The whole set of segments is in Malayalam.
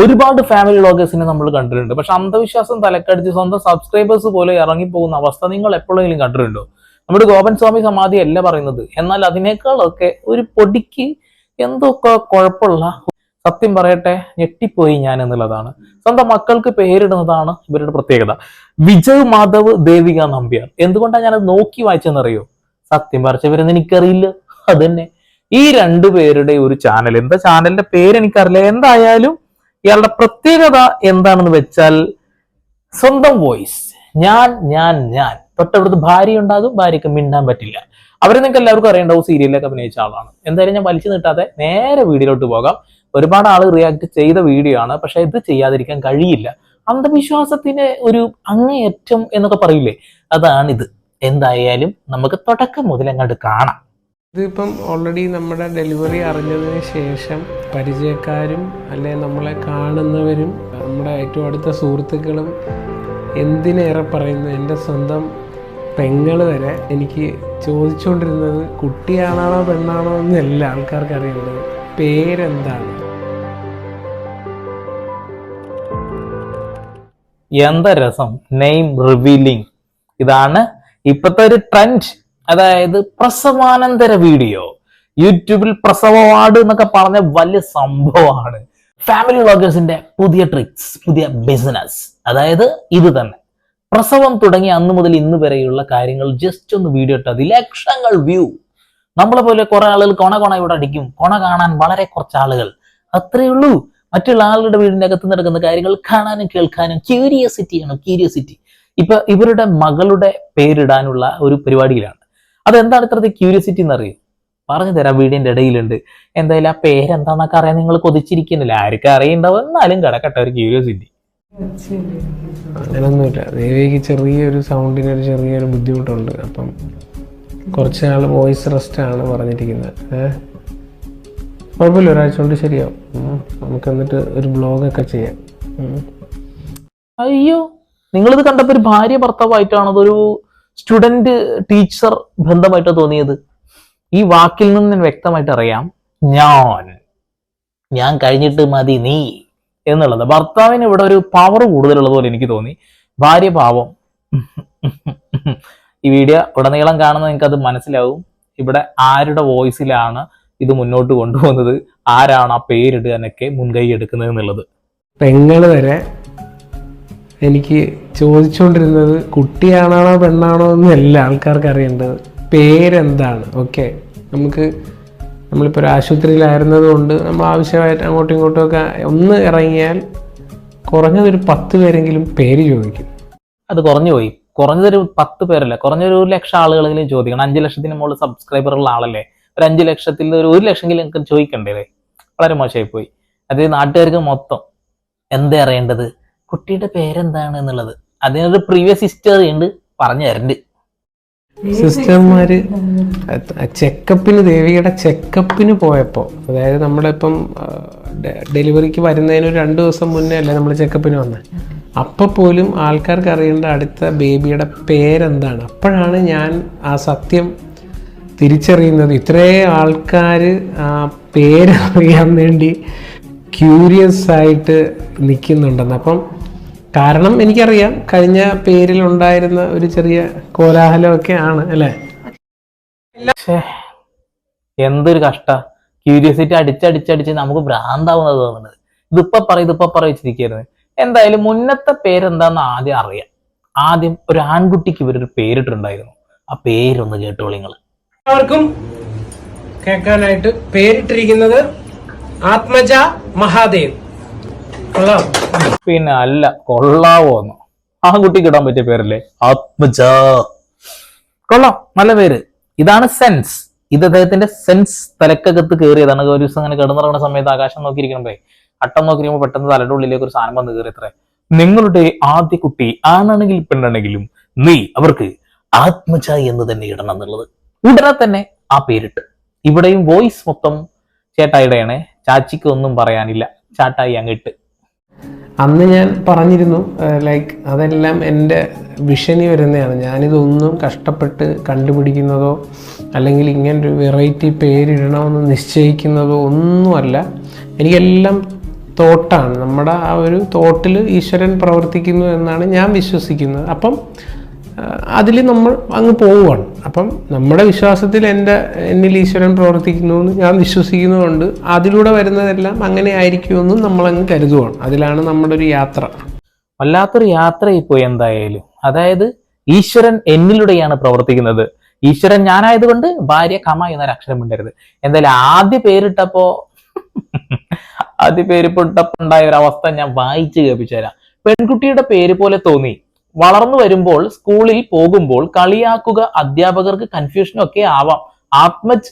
ഒരുപാട് ഫാമിലി വ്ളോഗേഴ്സിനെ നമ്മൾ കണ്ടിട്ടുണ്ട്. പക്ഷെ അന്ധവിശ്വാസം തലക്കടിച്ച് സ്വന്തം സബ്സ്ക്രൈബേഴ്സ് പോലെ ഇറങ്ങിപ്പോകുന്ന അവസ്ഥ നിങ്ങൾ എപ്പോഴെങ്കിലും കണ്ടിട്ടുണ്ടോ? നമ്മുടെ ഗോപൻ സ്വാമി സമാധി അല്ല പറയുന്നത്. എന്നാൽ അതിനേക്കാളൊക്കെ ഒരു പൊടിക്ക് എന്തൊക്കെ കുഴപ്പമുള്ള സത്യം പറയട്ടെ ഞെട്ടിപ്പോയി ഞാൻ എന്നുള്ളതാണ്. സ്വന്തം മക്കൾക്ക് പേരിടുന്നതാണ് ഇവരുടെ പ്രത്യേകത. വിജയ് മാധവ് ദേവിക നമ്പ്യാർ. എന്തുകൊണ്ടാണ് ഞാനത് നോക്കി വായിച്ചെന്നറിയോ സത്യം പറിച്ചവരെന്ന് എനിക്കറിയില്ല. അതന്നെ. ഈ രണ്ടു പേരുടെ ഒരു ചാനൽ എന്താ ചാനലിന്റെ പേര് എനിക്കറിയില്ല. എന്തായാലും ഇയാളുടെ പ്രത്യേകത എന്താണെന്ന് വെച്ചാൽ സ്വന്തം വോയിസ്. ഞാൻ ഞാൻ ഞാൻ. തൊട്ടടുത്ത് ഭാര്യ ഉണ്ടാകും ഭാര്യക്ക് മിണ്ടാൻ പറ്റില്ല. അവരെ നിങ്ങൾക്ക് എല്ലാവർക്കും അറിയേണ്ടാവും സീരിയലിലൊക്കെ അഭിനയിച്ച ആളാണ്. എന്തായാലും ഞാൻ വലിച്ചു നീട്ടാതെ നേരെ വീഡിയോയിലോട്ട് പോകാം. ഒരുപാട് ആൾ റിയാക്ട് ചെയ്ത വീഡിയോ ആണ് പക്ഷെ ഇത് ചെയ്യാതിരിക്കാൻ കഴിയില്ല. അന്ധവിശ്വാസത്തിന് ഒരു അങ്ങേയറ്റം എന്നൊക്കെ പറയില്ലേ? അതാണിത്. എന്തായാലും നമുക്ക് തുടക്കം മുതൽ അങ്ങോട്ട് കാണാം. ഇതിപ്പം ഓൾറെഡി നമ്മുടെ ഡെലിവറി അറിഞ്ഞതിന് ശേഷം പരിചയക്കാരും അല്ലെ നമ്മളെ കാണുന്നവരും നമ്മുടെ ഏറ്റവും അടുത്ത സുഹൃത്തുക്കളും എന്തിനേറെ പറയുന്നു? എന്റെ സ്വന്തം പെങ്ങൾ വരെ എനിക്ക് ചോദിച്ചുകൊണ്ടിരുന്നത് കുട്ടിയാണോ പെണ്ണാണോ എന്നല്ല ആൾക്കാർക്ക് അറിയേണ്ടത് പേരെന്താണ്? എന്താ രസം? നെയിം റിവീലിംഗ് ഇതാണ് ഇപ്പോഴത്തെ ഒരു ട്രെൻഡ് അതായത് പ്രസവാനന്തര വീഡിയോ. യൂട്യൂബിൽ പ്രസവ വാർഡ് എന്നൊക്കെ പറഞ്ഞ വലിയ സംഭവമാണ്. ഫാമിലി വ്ളോഗേഴ്സിന്റെ പുതിയ ട്രിക്സ് പുതിയ ബിസിനസ് അതായത് ഇത് തന്നെ. പ്രസവം തുടങ്ങി അന്ന് മുതൽ ഇന്ന് വരെയുള്ള കാര്യങ്ങൾ ജസ്റ്റ് ഒന്ന് വീഡിയോ ഇട്ടത് ലക്ഷങ്ങൾ വ്യൂ നമ്മളെ പോലെ കുറെ ആളുകൾ കൊണ കൊണ ഇവിടെ അടിക്കും. കൊണ കാണാൻ വളരെ കുറച്ച് ആളുകൾ. അത്രയേ ഉള്ളൂ. മറ്റുള്ള ആളുടെ വീടിന്റെ അകത്ത് നടക്കുന്ന കാര്യങ്ങൾ കാണാനും കേൾക്കാനും ക്യൂരിയോസിറ്റിയാണ് ക്യൂരിയോസിറ്റി ഇപ്പൊ ഇവരുടെ മകളുടെ പേരിടാനുള്ള ഒരു പരിപാടിയിലാണ്. അതെന്താണ് ഇത്രത്തെ ക്യൂരിയോസിറ്റി എന്നറിയോ? പറഞ്ഞു തരാം വീടിന്റെ ഇടയിലുണ്ട്. എന്തായാലും ആ പേരെന്താന്നൊക്കെ അറിയാൻ നിങ്ങൾ കൊതിച്ചിരിക്കുന്നില്ല. ആർക്കും അറിയണ്ടാവും. എന്നാലും കിടക്കട്ടെ ഒരു ക്യൂരിയോസിറ്റി അങ്ങനൊന്നുമില്ല ദേവിക്ക് ചെറിയൊരു സൗണ്ടിന് ഒരു ചെറിയൊരു ബുദ്ധിമുട്ടുണ്ട്. അപ്പം കുറച്ച് നാൾ വോയിസ് റെസ്റ്റ് ആണ് പറഞ്ഞിരിക്കുന്നത്. ഏഹ് കുഴപ്പമില്ല ഒരാഴ്ച കൊണ്ട് ശരിയാവും. നമുക്ക് എന്നിട്ട് ഒരു ബ്ലോഗൊക്കെ ചെയ്യാം. അയ്യോ നിങ്ങളിത് കണ്ടപ്പോൾ ഒരു ഭാര്യ ഭർത്താവായിട്ടാണോ അതൊരു സ്റ്റുഡന്റ് ടീച്ചർ ബന്ധമായിട്ട് തോന്നിയത്. ഈ വാക്കിൽ നിന്ന് വ്യക്തമായിട്ട് അറിയാം. ഞാൻ. ഞാൻ കഴിഞ്ഞിട്ട് മതി നീ എന്നുള്ളത്. ഭർത്താവിന് ഇവിടെ ഒരു പവർ കൂടുതലുള്ളത് പോലെ എനിക്ക് തോന്നി. ഭാര്യ പാവം. ഈ വീഡിയോ ഉടനീളം കാണുന്ന നിങ്ങൾക്ക് അത് മനസ്സിലാവും. ഇവിടെ ആരുടെ വോയിസിലാണ് ഇത് മുന്നോട്ട് കൊണ്ടുപോകുന്നത്? ആരാണ് ആ പേരിടുക എന്നൊക്കെ മുൻകൈ എടുക്കുന്നത് എന്നുള്ളത്. പെങ്ങൾ വരെ എനിക്ക് ചോദിച്ചുകൊണ്ടിരുന്നത് കുട്ടിയാണാണോ പെണ്ണാണോ എന്നല്ല ആൾക്കാർക്ക് അറിയേണ്ടത്. പേരെന്താണ്? ഓക്കെ നമുക്ക് നമ്മളിപ്പോൾ ഒരു ആശുപത്രിയിലായിരുന്നത് കൊണ്ട് നമ്മൾ ആവശ്യമായിട്ട് അങ്ങോട്ടും ഇങ്ങോട്ടും ഒക്കെ ഒന്ന് ഇറങ്ങിയാൽ കുറഞ്ഞതൊരു പത്ത് പേരെങ്കിലും പേര് ചോദിക്കും. അത് കുറഞ്ഞു പോയി. കുറഞ്ഞതൊരു പത്ത് പേരല്ല? കുറഞ്ഞൊരു ഒരു ലക്ഷം ആളുകളെങ്കിലും ചോദിക്കണം. അഞ്ച് ലക്ഷത്തിന് മുകളിൽ സബ്സ്ക്രൈബറുള്ള ആളല്ലേ? ഒരു അഞ്ച് ലക്ഷത്തിൽ ഒരു ഒരു ലക്ഷമെങ്കിലും എനിക്ക് ചോദിക്കണ്ടേ? വളരെ മോശമായി പോയി. അത് നാട്ടുകാർക്ക് മൊത്തം എന്താ അറിയേണ്ടത്? കുട്ടിയുടെ പേരെന്താണ് എന്നുള്ളത്. അതിനൊരു പ്രീവിയസ് ഹിസ്റ്ററി ഉണ്ട് പറഞ്ഞു തരണ്ട്. സിസ്റ്റർമാര് ചെക്കപ്പിന് ദേവിയുടെ ചെക്കപ്പിന് പോയപ്പോൾ അതായത് നമ്മളിപ്പം ഇപ്പം ഡെലിവറിക്ക് വരുന്നതിന് രണ്ട് ദിവസം മുന്നേ അല്ലേ നമ്മൾ ചെക്കപ്പിന് വന്നത് അപ്പോൾ പോലും ആൾക്കാർക്ക് അറിയേണ്ട അടുത്ത ബേബിയുടെ പേരെന്താണ്? അപ്പോഴാണ് ഞാൻ ആ സത്യം തിരിച്ചറിയുന്നത്. ഇത്രേ ആൾക്കാർ ആ പേരറിയാൻ വേണ്ടി ക്യൂരിയസ് ആയിട്ട് നിൽക്കുന്നുണ്ടെന്ന്. അപ്പം കാരണം എനിക്കറിയാം കഴിഞ്ഞ പേരിൽ ഉണ്ടായിരുന്ന ഒരു ചെറിയ കോലാഹലമൊക്കെ ആണ് അല്ലേ? എന്തൊരു കഷ്ട. ക്യൂരിയോസിറ്റി അടിച്ചടിച്ചടിച്ച് നമുക്ക് ഭ്രാന്താവുന്നത് തോന്നുന്നത്. ഇതിപ്പോ പറയും ഇതിപ്പോ പറ വെച്ചിരിക്കുന്നത് എന്തായാലും മുന്നത്തെ പേരെന്താന്ന് ആദ്യം അറിയാം. ആദ്യം ഒരു ആൺകുട്ടിക്ക് ഇവരൊരു പേരിട്ടുണ്ടായിരുന്നു ആ പേരൊന്ന് കേട്ടോളൂ നിങ്ങൾ എല്ലാവർക്കും കേൾക്കാനായിട്ട് പേരിട്ടിരിക്കുന്നത് ആത്മജ മഹാദേവ്. പിന്നെ അല്ല കൊള്ളാവോ എന്ന്. ആ കുട്ടിക്ക് ഇടാൻ പറ്റിയ പേരല്ലേ? ആത്മജ. കൊള്ളാം നല്ല പേര്. ഇതാണ് സെൻസ്. ഇത് അദ്ദേഹത്തിന്റെ സെൻസ് തലക്കകത്ത് കയറിയതാണ്. ഒരു ദിവസം അങ്ങനെ കിടന്നിറങ്ങുന്ന സമയത്ത് ആകാശം നോക്കിയിരിക്കണേ അട്ടം നോക്കിയിരിക്കുമ്പോൾ പെട്ടെന്ന് തലയുടെ ഉള്ളിലേക്ക് ഒരു സാധനം വന്ന് കയറി അത്രേ നിങ്ങളുടെ ആദ്യ കുട്ടി ആണാണെങ്കിൽ പെണ്ണാണെങ്കിലും നീ അവർക്ക് ആത്മജ എന്ന് തന്നെ ഇടണം എന്നുള്ളത്. ഉടനെ തന്നെ ആ പേരിട്ട്. ഇവിടെയും വോയിസ് മൊത്തം ചേട്ടായിടെയാണ് ചാച്ചിക്ക് ഒന്നും പറയാനില്ല. ചാട്ടായി അങ്ങിട്ട് അന്ന് ഞാൻ പറഞ്ഞിരുന്നു ലൈക്ക് അതെല്ലാം എന്റെ വിഷനി വരുന്നതാണ്. ഞാനിതൊന്നും കഷ്ടപ്പെട്ട് കണ്ടുപിടിക്കുന്നതോ അല്ലെങ്കിൽ ഇങ്ങനെ ഒരു വെറൈറ്റി പേരിടണമെന്ന് നിശ്ചയിക്കുന്നതോ ഒന്നുമല്ല. എനിക്കെല്ലാം തോട്ടാണ്. നമ്മുടെ ആ ഒരു തോട്ടിൽ ഈശ്വരൻ പ്രവർത്തിക്കുന്നു എന്നാണ് ഞാൻ വിശ്വസിക്കുന്നത്. അപ്പം അതിൽ നമ്മൾ അങ്ങ് പോവുകയാണ്. അപ്പം നമ്മുടെ വിശ്വാസത്തിൽ എന്റെ എന്നിൽ ഈശ്വരൻ പ്രവർത്തിക്കുന്നു എന്ന് ഞാൻ വിശ്വസിക്കുന്നതുകൊണ്ട് അതിലൂടെ വരുന്നതെല്ലാം അങ്ങനെ ആയിരിക്കുമെന്നും നമ്മളങ്ങ് കരുതുകയാണ് അതിലാണ് നമ്മുടെ ഒരു യാത്ര. വല്ലാത്തൊരു യാത്രയായി പോയി എന്തായാലും. അതായത് ഈശ്വരൻ എന്നിലൂടെയാണ് പ്രവർത്തിക്കുന്നത്. ഈശ്വരൻ ഞാനായതുകൊണ്ട് ഭാര്യ കമ എന്നൊരു അക്ഷരം ഉണ്ടായിരുന്നു എന്തായാലും ആദ്യ പേരിട്ടപ്പോ ആദ്യ പേര് പൊട്ടപ്പോ ഉണ്ടായ ഒരു അവസ്ഥ ഞാൻ വായിച്ചു കേൾപ്പിച്ചു തരാം പെൺകുട്ടിയുടെ പേര് പോലെ തോന്നി. വളർന്നു വരുമ്പോൾ സ്കൂളിൽ പോകുമ്പോൾ കളിയാക്കുക അധ്യാപകർക്ക് കൺഫ്യൂഷനും ഒക്കെ ആവാം. ആത്മജ്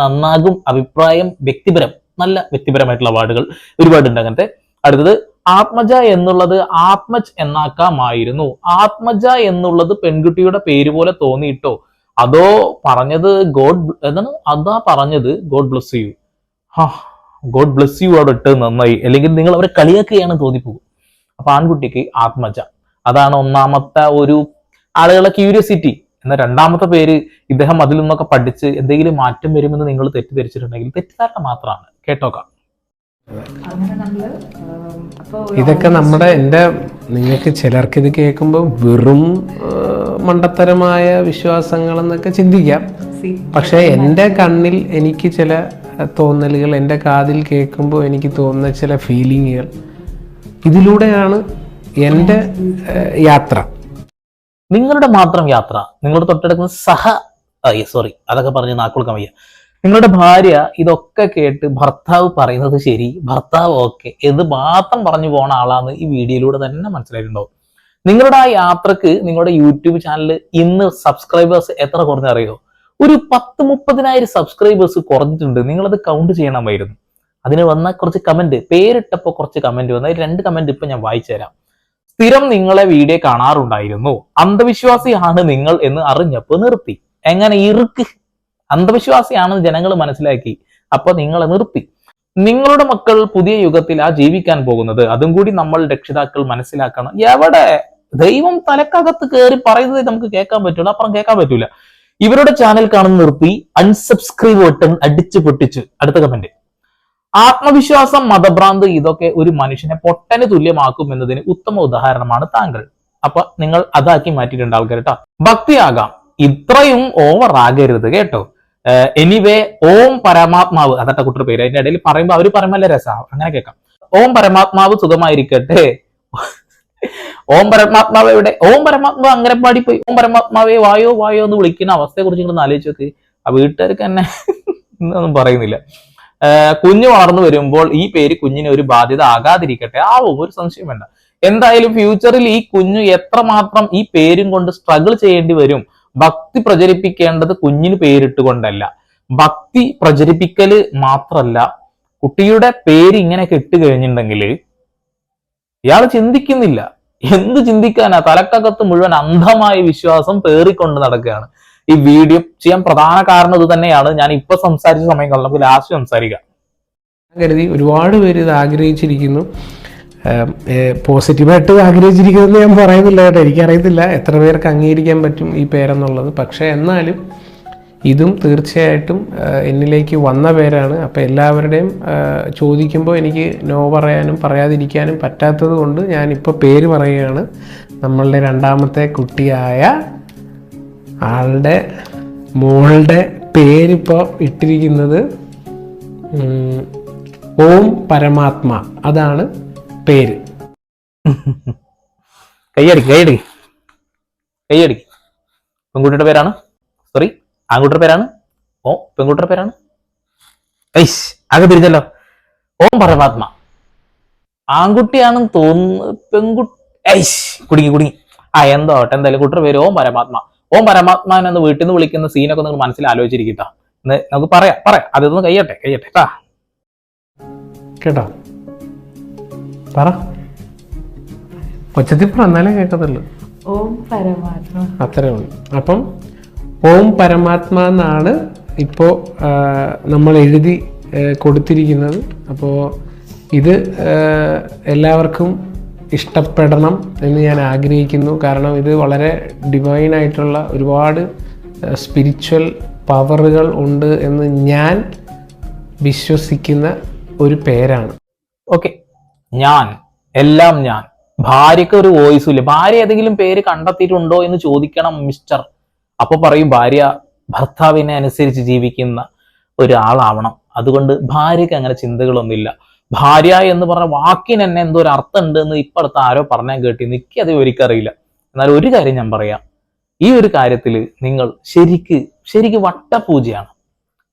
നന്നാകും അഭിപ്രായം വ്യക്തിപരം നല്ല വ്യക്തിപരമായിട്ടുള്ള വാർഡുകൾ ഒരുപാടുണ്ട് അങ്ങനത്തെ. അടുത്തത് ആത്മജ എന്നുള്ളത് ആത്മജ് എന്നാക്കാമായിരുന്നു. ആത്മജ എന്നുള്ളത് പെൺകുട്ടിയുടെ പേര് പോലെ തോന്നിയിട്ടോ? അതോ പറഞ്ഞത് ഗോഡ് എന്താണ്? അതാ പറഞ്ഞത് ഗോഡ് ബ്ലസ് യു ഹാ ഗോഡ് ബ്ലസ് യു അവിടെ ഇട്ട് നന്നായി. അല്ലെങ്കിൽ നിങ്ങൾ അവരെ കളിയാക്കുകയാണ് തോന്നിപ്പോകും. അപ്പൊ ആൺകുട്ടിക്ക് ആത്മജ. അതാണ് ഒന്നാമത്തെ ഒരു ആളുകളെ ക്യൂരിയോസിറ്റി എന്ന രണ്ടാമത്തെ പേര് ഇദ്ദേഹം അതിൽ നിന്നൊക്കെ പഠിച്ച് എന്തെങ്കിലും മാറ്റം വരുമെന്ന് നിങ്ങൾ തെറ്റിദ്ധരിച്ചിട്ടുണ്ടെങ്കിൽ തെറ്റിദ്ധാരണ മാത്രമാണ്. കേട്ടോക്കാം. ഇതൊക്കെ നമ്മുടെ എന്റെ നിങ്ങൾക്ക് ചിലർക്ക് ഇത് കേൾക്കുമ്പോൾ വെറും മണ്ടത്തരമായ വിശ്വാസങ്ങളെന്നൊക്കെ ചിന്തിക്കാം. പക്ഷേ എന്റെ കണ്ണിൽ എനിക്ക് ചില തോന്നലുകൾ എന്റെ കാതിൽ കേൾക്കുമ്പോൾ എനിക്ക് തോന്നുന്ന ചില ഫീലിങ്ങുകൾ ഇതിലൂടെയാണ് എന്റെ യാത്ര. നിങ്ങളുടെ മാത്രം യാത്ര നിങ്ങളുടെ തൊട്ടടുക്കുന്ന സഹ സോറി അതൊക്കെ പറഞ്ഞ് നാക്കുൾക്കാൻ വയ്യ നിങ്ങളുടെ ഭാര്യ ഇതൊക്കെ കേട്ട് ഭർത്താവ് പറയുന്നത് ശരി ഭർത്താവ് ഓക്കെ എന്ന് മാത്രം പറഞ്ഞു പോണ ആളാന്ന് ഈ വീഡിയോയിലൂടെ തന്നെ മനസ്സിലായിട്ടുണ്ടാവും. നിങ്ങളുടെ ആ യാത്രയ്ക്ക് നിങ്ങളുടെ യൂട്യൂബ് ചാനൽ ഇന്ന് സബ്സ്ക്രൈബേഴ്സ് എത്ര കുറഞ്ഞറിയോ? ഒരു പത്ത് മുപ്പതിനായിരം സബ്സ്ക്രൈബേഴ്സ് കുറഞ്ഞിട്ടുണ്ട്. നിങ്ങളത് കൗണ്ട് ചെയ്യണമായിരുന്നു. അതിന് വന്ന കുറച്ച് കമന്റ് പേരിട്ടപ്പോൾ കുറച്ച് കമന്റ് വന്ന രണ്ട് കമന്റ് ഇപ്പൊ ഞാൻ വായിച്ചു തരാം സ്ഥിരം നിങ്ങളെ വീഡിയോ കാണാറുണ്ടായിരുന്നു. അന്ധവിശ്വാസിയാണ് നിങ്ങൾ എന്ന് അറിഞ്ഞപ്പോൾ നിർത്തി. എങ്ങനെ ഇറുക്ക്? അന്ധവിശ്വാസിയാണെന്ന് ജനങ്ങൾ മനസ്സിലാക്കി. അപ്പൊ നിങ്ങളെ നിർത്തി. നിങ്ങളുടെ മക്കൾ പുതിയ യുഗത്തിൽ ആ ജീവിക്കാൻ പോകുന്നത്. അതും കൂടി നമ്മൾ രക്ഷിതാക്കൾ മനസ്സിലാക്കണം. എവിടെ? ദൈവം തലക്കകത്ത് കയറി പറയുന്നത് നമുക്ക് കേൾക്കാൻ പറ്റുള്ളൂ അപ്പുറം കേൾക്കാൻ പറ്റൂല. ഇവരുടെ ചാനൽ കാണുന്ന നിർത്തി. അൺസബ്സ്ക്രൈബ് ബട്ടൺ അടിച്ചു പൊട്ടിച്ച്. അടുത്ത കമന്റ് ആത്മവിശ്വാസം മതഭ്രാന്ത് ഇതൊക്കെ ഒരു മനുഷ്യനെ പൊട്ടന് തുല്യമാക്കും എന്നതിന് ഉത്തമ ഉദാഹരണമാണ് താങ്കൾ. അപ്പൊ നിങ്ങൾ അതാക്കി മാറ്റിയിട്ടുണ്ട് ആൾക്കാർ കേട്ടോ ഭക്തിയാകാം ഇത്രയും ഓവർ ആകരുത് കേട്ടോ. എനിവേ ഓം പരമാത്മാവ് അതട്ട കുട്ടിയുടെ പേര്. അതിന്റെ ഇടയിൽ പറയുമ്പോൾ അവർ പറയുമ്പോൾ രസം. അങ്ങനെ കേൾക്കാം. ഓം പരമാത്മാവ് സുഖമായിരിക്കട്ടെ. ഓം പരമാത്മാവ് എവിടെ? ഓം പരമാത്മാവ് അങ്ങനെ പാടി പോയി. ഓം പരമാത്മാവേ വായോ വായോ എന്ന് വിളിക്കുന്ന അവസ്ഥയെ കുറിച്ച് നിങ്ങൾ ആലോചിച്ച് നോക്ക്. ആ വീട്ടുകാർക്ക് തന്നെ ഒന്നും പറയുന്നില്ല. കുഞ്ഞ് വളർന്നു വരുമ്പോൾ ഈ പേര് കുഞ്ഞിന് ഒരു ബാധ്യത ആകാതിരിക്കട്ടെ. ആവും ഒരു സംശയം വേണ്ട. എന്തായാലും ഫ്യൂച്ചറിൽ ഈ കുഞ്ഞു എത്രമാത്രം ഈ പേരും കൊണ്ട് സ്ട്രഗിൾ ചെയ്യേണ്ടി വരും? ഭക്തി പ്രചരിപ്പിക്കേണ്ടത് കുഞ്ഞിന് പേരിട്ടുകൊണ്ടല്ല. ഭക്തി പ്രചരിപ്പിക്കൽ മാത്രല്ല കുട്ടിയുടെ പേര് ഇങ്ങനെ കെട്ട് കഴിഞ്ഞിട്ടുണ്ടെങ്കിൽ ഇയാൾ ചിന്തിക്കുന്നില്ല. എന്ത് ചിന്തിക്കാനാ? തലക്കകത്ത് മുഴുവൻ അന്ധമായ വിശ്വാസം പേറിക്കൊണ്ട് നടക്കുകയാണ്. ഈ വീഡിയോ ചെയ്യാൻ പ്രധാന കാരണം ഇത് തന്നെയാണ്. ഞാൻ ഇപ്പൊ സംസാരിച്ച സമയം നമുക്ക് ലാസ്റ്റ് സംസാരിക്കാം. കരുതി ഒരുപാട് പേര് ഇത് ആഗ്രഹിച്ചിരിക്കുന്നു. പോസിറ്റീവായിട്ട് ആഗ്രഹിച്ചിരിക്കുന്നതെന്ന് ഞാൻ പറയുന്നില്ല കേട്ടോ. എനിക്കറിയത്തില്ല എത്ര പേർക്ക് അംഗീകരിക്കാൻ പറ്റും ഈ പേരെന്നുള്ളത്. പക്ഷേ എന്നാലും ഇതും തീർച്ചയായിട്ടും എന്നിലേക്ക് വന്ന പേരാണ്. അപ്പോൾ എല്ലാവരുടെയും ചോദിക്കുമ്പോൾ എനിക്ക് നോ പറയാനും പറയാതിരിക്കാനും പറ്റാത്തത് കൊണ്ട് ഞാനിപ്പോൾ പേര് പറയുകയാണ്. നമ്മളുടെ രണ്ടാമത്തെ കുട്ടിയായ ആളുടെ മോളുടെ പേരിപ്പോൾ ഇട്ടിരിക്കുന്നത് ഓം പരമാത്മ. അതാണ് പേര്. കൈയടി കൈയടി. കൈയടി. പെൺകുട്ടിയുടെ പേരാണ്? സോറി ആൺകുട്ടിയുടെ പേരാണ്? ഓ പെൺകുട്ടിയുടെ പേരാണ്? ഐസ് ആകെ തിരിഞ്ഞല്ലോ ഓം പരമാത്മ. ആൺകുട്ടിയാണെന്ന് തോന്നുന്നു പെൺകുട്ടി ഐസ് കുടുങ്ങി കുടുങ്ങി. ആ എന്തോ ആവട്ടെ എന്തായാലും കുട്ടിയുടെ പേര് ഓം പരമാത്മ. ഓം പരമാത്മാൻ എന്ന് വീട്ടിൽ നിന്ന് വിളിക്കുന്ന സീനൊക്കെ നിങ്ങൾ മനസ്സിൽ ആലോചിച്ചിരിക്കട്ടോ. എന്ന് നമുക്ക് പറയാം പറയാം. അതൊന്ന് കയ്യട്ടെ കയ്യട്ടെ കേട്ടാ കേട്ടോ? പറ. ഒച്ചത്തിൽ പറ എന്നാലേ കേൾക്കത്തുള്ളൂ. ഓം പരമാത്മ. അത്രേ ഉള്ളൂ. അപ്പം ഓം പരമാത്മ എന്നാണ് ഇപ്പോൾ നമ്മൾ എഴുതി കൊടുത്തിരിക്കുന്നത്. അപ്പോൾ ഇത് എല്ലാവർക്കും ഇഷ്ടപ്പെടണം എന്ന് ഞാൻ ആഗ്രഹിക്കുന്നു. കാരണം ഇത് വളരെ ഡിവൈനായിട്ടുള്ള ഒരുപാട് സ്പിരിച്വൽ പവറുകൾ ഉണ്ട് എന്ന് ഞാൻ വിശ്വസിക്കുന്ന ഒരു പേരാണ്. ഓക്കെ ഞാൻ എല്ലാം ഞാൻ. ഭാര്യക്ക് ഒരു വോയിസും ഇല്ല. ഭാര്യ ഏതെങ്കിലും പേര് കണ്ടെത്തിയിട്ടുണ്ടോ എന്ന് ചോദിക്കണം മിസ്റ്റർ അപ്പൊ പറയും ഭാര്യ ഭർത്താവിനെ അനുസരിച്ച് ജീവിക്കുന്ന ഒരാളാവണം. അതുകൊണ്ട് ഭാര്യക്ക് അങ്ങനെ ചിന്തകളൊന്നുമില്ല. ഭാര്യ എന്ന് പറഞ്ഞ വാക്കിന് തന്നെ എന്തോ ഒരു അർത്ഥം ഉണ്ട് എന്ന് ഇപ്പടുത്ത് ആരോ പറഞ്ഞാൽ കേട്ടി. എനിക്ക് അത് ഒരിക്കറിയില്ല എന്നാൽ ഒരു കാര്യം ഞാൻ പറയാം. ഈ ഒരു കാര്യത്തിൽ നിങ്ങൾ ശരിക്ക് ശരിക്ക് വട്ടപൂജയാണ്.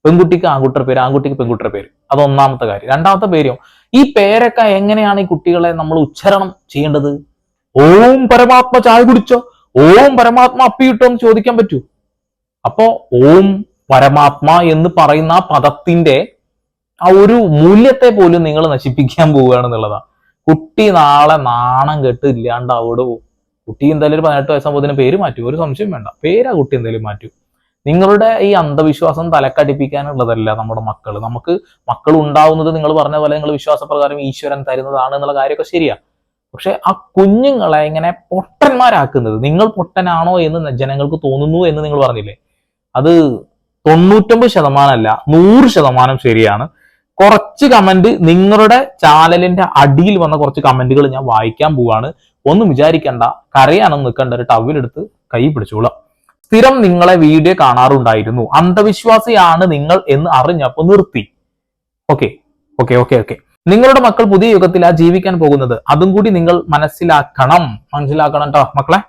പെൺകുട്ടിക്ക് ആൺകുട്ടിയുടെ പേര് ആൺകുട്ടിക്ക് പെൺകുട്ടിയുടെ പേര്. അത് ഒന്നാമത്തെ കാര്യം. രണ്ടാമത്തെ പേരും ഈ പേരൊക്കെ എങ്ങനെയാണ് ഈ കുട്ടികളെ നമ്മൾ ഉച്ചരണം ചെയ്യേണ്ടത്? ഓം പരമാത്മ ചായ കുടിച്ചോ? ഓം പരമാത്മ അപ്പിയിട്ടോ എന്ന് ചോദിക്കാൻ പറ്റൂ. അപ്പോ ഓം പരമാത്മ എന്ന് പറയുന്ന പദത്തിന്റെ ആ ഒരു മൂല്യത്തെ പോലും നിങ്ങൾ നശിപ്പിക്കാൻ പോവുകയാണെന്നുള്ളതാണ് കുട്ടി നാളെ നാണം കെട്ട് ഇല്ലാണ്ടാവോട് പോകും കുട്ടി എന്തായാലും ഒരു പതിനെട്ട് വയസ്സാകുമ്പോൾ പേര് മാറ്റും. ഒരു സംശയം വേണ്ട. പേരാ കുട്ടി എന്തായാലും മാറ്റും. നിങ്ങളുടെ ഈ അന്ധവിശ്വാസം തലക്കടിപ്പിക്കാനുള്ളതല്ല നമ്മുടെ മക്കൾ നമുക്ക് മക്കൾ ഉണ്ടാവുന്നത് നിങ്ങൾ പറഞ്ഞ പോലെ നിങ്ങൾ വിശ്വാസപ്രകാരം ഈശ്വരൻ തരുന്നതാണ് എന്നുള്ള കാര്യമൊക്കെ ശരിയാ. പക്ഷെ ആ കുഞ്ഞുങ്ങളെ ഇങ്ങനെ പൊട്ടന്മാരാക്കുന്നത് നിങ്ങൾ പൊട്ടനാണോ എന്ന് ജനങ്ങൾക്ക് തോന്നുന്നു എന്ന് നിങ്ങൾ പറഞ്ഞില്ലേ? അത് തൊണ്ണൂറ്റൊമ്പത് ശതമാനമല്ല നൂറ് ശതമാനം ശരിയാണ്. കുറച്ച് കമന്റ് നിങ്ങളുടെ ചാനലിന്റെ അടിയിൽ വന്ന കുറച്ച് കമന്റുകൾ ഞാൻ വായിക്കാൻ പോവാണ്. ഒന്നും വിചാരിക്കണ്ട. കരയാണെന്ന് നിൽക്കേണ്ട ഒരു ടവലെടുത്ത് കൈ പിടിച്ചോളാം. സ്ഥിരം നിങ്ങളെ വീഡിയോ കാണാറുണ്ടായിരുന്നു. അന്ധവിശ്വാസിയാണ് നിങ്ങൾ എന്ന് അറിഞ്ഞപ്പോ നിർത്തി. ഓക്കെ ഓക്കെ ഓക്കെ ഓക്കെ നിങ്ങളുടെ മക്കൾ പുതിയ യുഗത്തിലാ ജീവിക്കാൻ പോകുന്നത്. അതും കൂടി നിങ്ങൾ മനസ്സിലാക്കണം. മനസ്സിലാക്കണം കേട്ടോ മക്കളെ.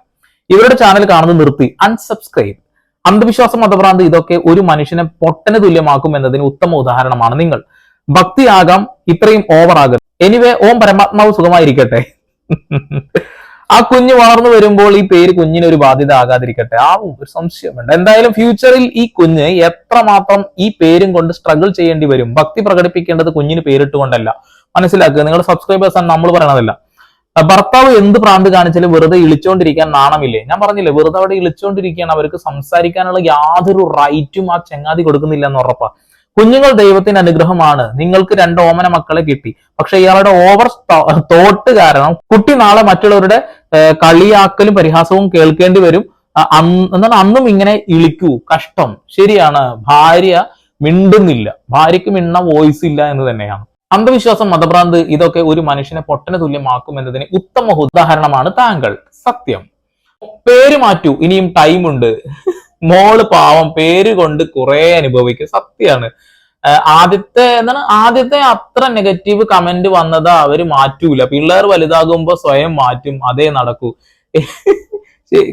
ഇവരുടെ ചാനൽ കാണുന്നത് നിർത്തി. അൺസബ്സ്ക്രൈബ് അന്ധവിശ്വാസം മതഭ്രാന്ത് ഇതൊക്കെ ഒരു മനുഷ്യനെ പൊട്ടന് തുല്യമാക്കും എന്നതിന് ഉത്തമ ഉദാഹരണമാണ് നിങ്ങൾ. ഭക്തിയാകാം ഇത്രയും ഓവർ ആകരുത്. എനിവേ ഓം പരമാത്മാവ് സുഖമായിരിക്കട്ടെ. ആ കുഞ്ഞ് വളർന്നു വരുമ്പോൾ ഈ പേര് കുഞ്ഞിന് ഒരു ബാധ്യത ആകാതിരിക്കട്ടെ. ആ ഒരു സംശയം വേണ്ട. എന്തായാലും ഫ്യൂച്ചറിൽ ഈ കുഞ്ഞ് എത്രമാത്രം ഈ പേരും കൊണ്ട് സ്ട്രഗിൾ ചെയ്യേണ്ടി വരും? ഭക്തി പ്രകടിപ്പിക്കേണ്ടത് കുഞ്ഞിന് പേരിട്ടുകൊണ്ടല്ല. മനസ്സിലാക്കുക നിങ്ങൾ സബ്സ്ക്രൈബേഴ്സ് ആണ് നമ്മൾ പറയണതല്ല. ഭർത്താവ് എന്ത് പ്രാന്ത് കാണിച്ചാലും വെറുതെ ഇളിച്ചോണ്ടിരിക്കാൻ നാണമില്ലേ? ഞാൻ പറഞ്ഞില്ലേ വെറുതെ അവിടെ ഇളിച്ചോണ്ടിരിക്കുകയാണ്. അവർക്ക് സംസാരിക്കാനുള്ള യാതൊരു റൈറ്റും ആ ചങ്ങാതി കൊടുക്കുന്നില്ല എന്ന് ഉറപ്പാ. കുഞ്ഞുങ്ങൾ ദൈവത്തിന്റെ അനുഗ്രഹമാണ്. നിങ്ങൾക്ക് രണ്ട് ഓമന മക്കളെ കിട്ടി. പക്ഷെ ഇയാളുടെ ഓവർ തോട്ട് കാരണം കുട്ടി നാളെ മറ്റുള്ളവരുടെ കളിയാക്കലും പരിഹാസവും കേൾക്കേണ്ടി വരും. എന്താണ് അന്നും ഇങ്ങനെ ഇളിക്കൂ. കഷ്ടം. ശരിയാണ്. ഭാര്യ മിണ്ടുന്നില്ല. ഭാര്യയ്ക്ക് മിണ്ണ വോയിസ് ഇല്ല എന്ന് തന്നെയാണ്. അന്ധവിശ്വാസം മതഭ്രാന്ത് ഇതൊക്കെ ഒരു മനുഷ്യനെ പൊട്ടന തുല്യമാക്കും എന്നതിന് ഉത്തമ ഉദാഹരണമാണ് താങ്കൾ. സത്യം. പേര് മാറ്റൂ. ഇനിയും ടൈമുണ്ട് മോൾ പാവം പേര് കൊണ്ട് കുറെ അനുഭവിക്കും. സത്യമാണ് ആദ്യത്തെ എന്താണ്? ആദ്യത്തെ അത്ര നെഗറ്റീവ് കമന്റ് വന്നത് അവർ മാറ്റൂല. പിള്ളേർ വലുതാകുമ്പോ സ്വയം മാറ്റും. അതേ നടക്കൂ.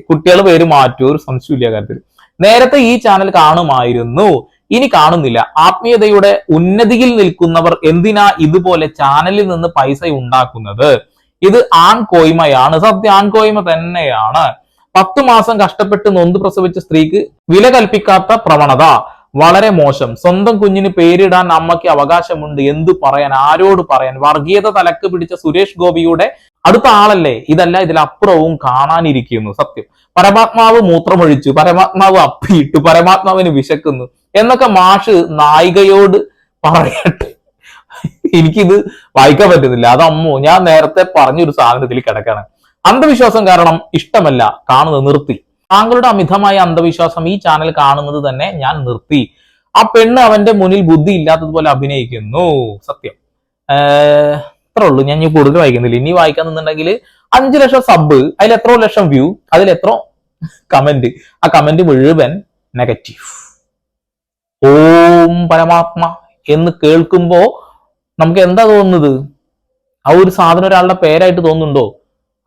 കുട്ടികൾ പേര് മാറ്റൂ. ഒരു സംശയമില്ല കാര്യത്തിൽ നേരത്തെ ഈ ചാനൽ കാണുമായിരുന്നു. ഇനി കാണുന്നില്ല. ആത്മീയതയുടെ ഉന്നതിയിൽ നിൽക്കുന്നവർ എന്തിനാ ഇതുപോലെ ചാനലിൽ നിന്ന് പൈസ ഉണ്ടാക്കുന്നത്? ഇത് ആൺകോയ്മയാണ്. സത്യം ആൺകോയ്മ തന്നെയാണ്. പത്തു മാസം കഷ്ടപ്പെട്ട് നൊന്ത് പ്രസവിച്ച സ്ത്രീക്ക് വില കൽപ്പിക്കാത്ത പ്രവണത. വളരെ മോശം. സ്വന്തം കുഞ്ഞിന് പേരിടാൻ അമ്മയ്ക്ക് അവകാശമുണ്ട്. എന്തു പറയാൻ ആരോട് പറയാൻ? വർഗീയത തലക്ക് പിടിച്ച സുരേഷ് ഗോപിയുടെ അടുത്ത ആളല്ലേ? ഇതല്ല ഇതിലപ്പുറവും കാണാനിരിക്കുന്നു. സത്യം. പരമാത്മാവ് മൂത്രമൊഴിച്ചു പരമാത്മാവ് അപ്പിയിട്ടു പരമാത്മാവിന് വിശക്കുന്നു എന്നൊക്കെ മാഷ് നായികയോട് പറയട്ടെ. എനിക്കിത് വായിക്കാൻ പറ്റുന്നില്ല. അതമ്മോ ഞാൻ നേരത്തെ പറഞ്ഞൊരു സാധനത്തിൽ കിടക്കാണ്. അന്ധവിശ്വാസം കാരണം ഇഷ്ടമല്ല കാണുന്നത് നിർത്തി. താങ്കളുടെ അമിതമായ അന്ധവിശ്വാസം ഈ ചാനൽ കാണുന്നത് തന്നെ ഞാൻ നിർത്തി. ആ പെണ്ണ് അവന്റെ മുന്നിൽ ബുദ്ധി ഇല്ലാത്തതുപോലെ അഭിനയിക്കുന്നു. സത്യം. അത്രേ ഉള്ളൂ. ഞാൻ ഇനി കൂടുതൽ വായിക്കുന്നില്ല. ഇനി വായിക്കാൻ നിന്നുണ്ടെങ്കിൽ അഞ്ചു ലക്ഷം സബ് അതിൽ എത്ര ലക്ഷം വ്യൂ അതിൽ എത്ര കമന്റ് ആ കമന്റ് മുഴുവൻ നെഗറ്റീവ് ഓം പരമാത്മ എന്ന് കേൾക്കുമ്പോ നമുക്ക് എന്താ തോന്നുന്നത്? ആ ഒരു സാധനം ഒരാളുടെ പേരായിട്ട് തോന്നുന്നുണ്ടോ?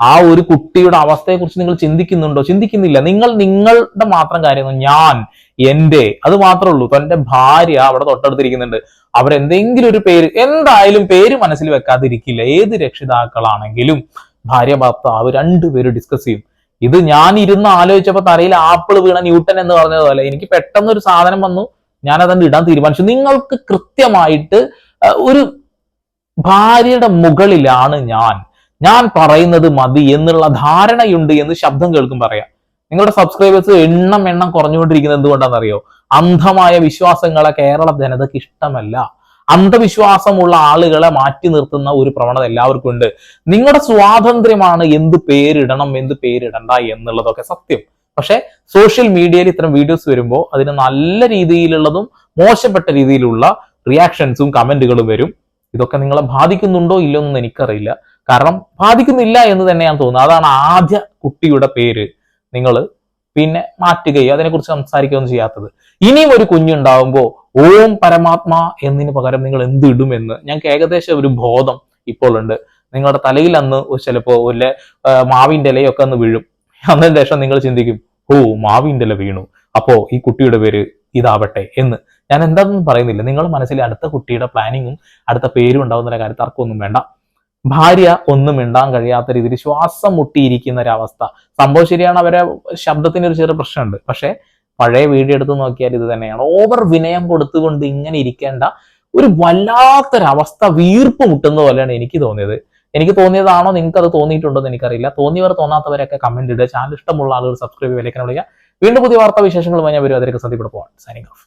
ആ ഒരു കുട്ടിയുടെ അവസ്ഥയെ കുറിച്ച് നിങ്ങൾ ചിന്തിക്കുന്നുണ്ടോ? ചിന്തിക്കുന്നില്ല. നിങ്ങൾ നിങ്ങളുടെ മാത്രം കാര്യം ഞാൻ എന്റെ അത് മാത്രമേ ഉള്ളൂ. തന്റെ ഭാര്യ അവിടെ തൊട്ടടുത്തിരിക്കുന്നുണ്ട്. അവരെന്തെങ്കിലും ഒരു പേര് എന്തായാലും പേര് മനസ്സിൽ വെക്കാതിരിക്കില്ല. ഏത് രക്ഷിതാക്കളാണെങ്കിലും ഭാര്യ ഭർത്താവ് രണ്ടുപേരും ഡിസ്കസ് ചെയ്യും. ഇത് ഞാൻ ഇരുന്ന് ആലോചിച്ചപ്പോ തലയിൽ ആപ്പിൾ വീണ ന്യൂട്ടൻ എന്ന് പറഞ്ഞതുപോലെ എനിക്ക് പെട്ടെന്ന് ഒരു സാധനം വന്നു. ഞാൻ അതെന്ന് ഇടാൻ തീരുമാനിച്ചു. നിങ്ങൾക്ക് കൃത്യമായിട്ട് ഒരു ഭാര്യയുടെ മുകളിലാണ് ഞാൻ. ഞാൻ പറയുന്നത് മതി എന്നുള്ള ധാരണയുണ്ട് എന്ന് ശബ്ദം കേൾക്കും പറയാം. നിങ്ങളുടെ സബ്സ്ക്രൈബേഴ്സ് എണ്ണം എണ്ണം കുറഞ്ഞുകൊണ്ടിരിക്കുന്നത് എന്തുകൊണ്ടാണെന്നറിയോ? അന്ധമായ വിശ്വാസങ്ങളെ കേരള ജനതയ്ക്ക് ഇഷ്ടമല്ല. അന്ധവിശ്വാസമുള്ള ആളുകളെ മാറ്റി നിർത്തുന്ന ഒരു പ്രവണത എല്ലാവർക്കും ഉണ്ട്. നിങ്ങളുടെ സ്വാതന്ത്ര്യമാണ് എന്ത് പേരിടണം എന്ത് പേരിടണ്ട എന്നുള്ളതൊക്കെ സത്യം. പക്ഷേ സോഷ്യൽ മീഡിയയിൽ ഇത്തരം വീഡിയോസ് വരുമ്പോൾ അതിന് നല്ല രീതിയിലുള്ളതും മോശപ്പെട്ട രീതിയിലുള്ള റിയാക്ഷൻസും കമന്റുകളും വരും. ഇതൊക്കെ നിങ്ങളെ ബാധിക്കുന്നുണ്ടോ ഇല്ലയോ എനിക്കറിയില്ല. കാരണം ബാധിക്കുന്നില്ല എന്ന് തന്നെ ഞാൻ തോന്നുന്നു അതാണ് ആദ്യ കുട്ടിയുടെ പേര്. നിങ്ങൾ പിന്നെ മാറ്റുകയോ അതിനെക്കുറിച്ച് സംസാരിക്കുകയൊന്നും ചെയ്യാത്തത്. ഇനിയും ഒരു കുഞ്ഞുണ്ടാവുമ്പോൾ ഓം പരമാത്മാ എന്നതിന് പകരം നിങ്ങൾ എന്ത് ഇടുമെന്ന് ഞങ്ങൾക്ക് ഏകദേശം ഒരു ബോധം ഇപ്പോൾ ഉണ്ട് നിങ്ങളുടെ തലയിൽ അന്ന് ചിലപ്പോൾ വല്ല മാവിന്റെ ഇലയൊക്കെ അന്ന് വീഴും. അന്നതിന് ശേഷം നിങ്ങൾ ചിന്തിക്കും ഓ മാവിന്റെ ഇല വീണു. അപ്പോൾ ഈ കുട്ടിയുടെ പേര് ഇതാവട്ടെ എന്ന്. ഞാൻ എന്താണെന്ന് പറയുന്നില്ല. നിങ്ങൾ മനസ്സിൽ അടുത്ത കുട്ടിയുടെ പ്ലാനിങ്ങും അടുത്ത പേരും ഉണ്ടാവുന്ന കാര്യത്തിൽ തർക്കമൊന്നും വേണ്ട. ഭാര്യ ഒന്നും മിണ്ടാൻ കഴിയാത്ത രീതിയിൽ ശ്വാസം മുട്ടിയിരിക്കുന്ന ഒരവസ്ഥ സംഭവം ശരിയാണ് അവരെ ശബ്ദത്തിന് ഒരു ചെറിയ പ്രശ്നമുണ്ട്. പക്ഷേ പഴയ വീഡിയോ എടുത്ത് നോക്കിയാൽ ഇത് തന്നെയാണ്. ഓവർ വിനയം കൊടുത്തുകൊണ്ട് ഇങ്ങനെ ഇരിക്കേണ്ട ഒരു വല്ലാത്തൊരവസ്ഥ വീർപ്പ് മുട്ടുന്ന പോലെയാണ് എനിക്ക് തോന്നിയത്. എനിക്ക് തോന്നിയതാണോ? നിങ്ങൾക്ക് അത് തോന്നിയിട്ടുണ്ടോ എന്ന് എനിക്കറിയില്ല. തോന്നിയവർ തോന്നാത്തവരൊക്കെ കമന്റ് ഇടുക. ചാനൽ ഇഷ്ടമുള്ള ആളുകൾ സബ്സ്ക്രൈബ് വിലക്കാൻ വിളിക്കുക. വീണ്ടും പുതിയ വാർത്താ വിശേഷങ്ങളുമായി ഞാൻ വരും അതിലേക്ക് പോകാൻ സൈനിങ് ഓഫ്